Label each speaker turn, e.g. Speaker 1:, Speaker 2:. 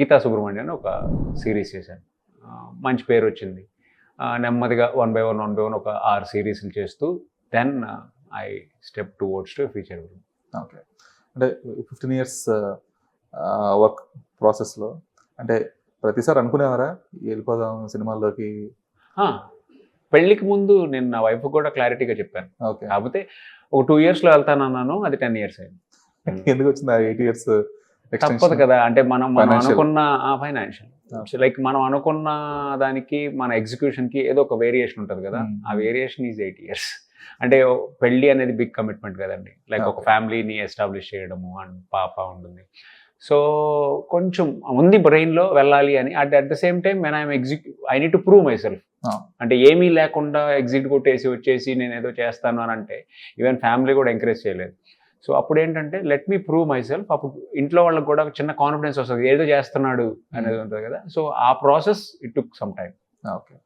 Speaker 1: గీతా సుబ్రహ్మణ్యం అని ఒక సిరీస్ చేశాను. మంచి పేరు వచ్చింది. నెమ్మదిగా one by one one by one ఒక ఆరు సిరీస్లు చేస్తూ then I step towards to feature film
Speaker 2: okay. అంటే ఫిఫ్టీన్ ఇయర్స్ వర్క్ ప్రాసెస్లో అంటే ప్రతిసారి అనుకునేవారా వెళ్ళిపోదాం సినిమాల్లోకి?
Speaker 1: పెళ్ళికి ముందు నేను నా వైఫ్ కూడా క్లారిటీగా చెప్పాను.
Speaker 2: ఓకే.
Speaker 1: కాకపోతే ఒక టూ ఇయర్స్లో వెళ్తానన్నాను అది టెన్ ఇయర్స్ అయింది.
Speaker 2: ఎందుకు వచ్చింది ఎయిట్ ఇయర్స్
Speaker 1: తప్పదు కదా. అంటే మనం మనం. అనుకున్న ఫైనాన్షియల్ లైక్ మనం అనుకున్న దానికి మన ఎగ్జిక్యూషన్కి ఏదో ఒక వేరియేషన్ ఉంటుంది కదా.
Speaker 2: Hmm.
Speaker 1: ఆ వేరియేషన్ ఈజ్ ఎయిట్ ఇయర్స్ అంటే పెళ్ళి అనేది బిగ్ కమిట్మెంట్ కదండి. లైక్ ఒక. ఫ్యామిలీని ఎస్టాబ్లిష్ చేయడము అండ్ పాప ఉంటుంది. సో కొంచెం ఉంది brain లో వెళ్ళాలి అని. At at the same time నేను I'm ఎగ్జిక్యూ I need to prove myself. అంటే ఏమీ లేకుండా ఎగ్జిట్ కొట్టేసి వచ్చేసి నేను ఏదో చేస్తాను అని అంటే ఈవెన్ ఫ్యామిలీ కూడా ఎంకరేజ్ చేయలేదు. సో అప్పుడు ఏంటంటే let me prove myself అప్పుడు ఇంట్లో వాళ్ళకి కూడా చిన్న కాన్ఫిడెన్స్ వస్తుంది. ఏదో చేస్తున్నాడు అనేది ఉంటుంది కదా. సో ఆ process it took some time
Speaker 2: okay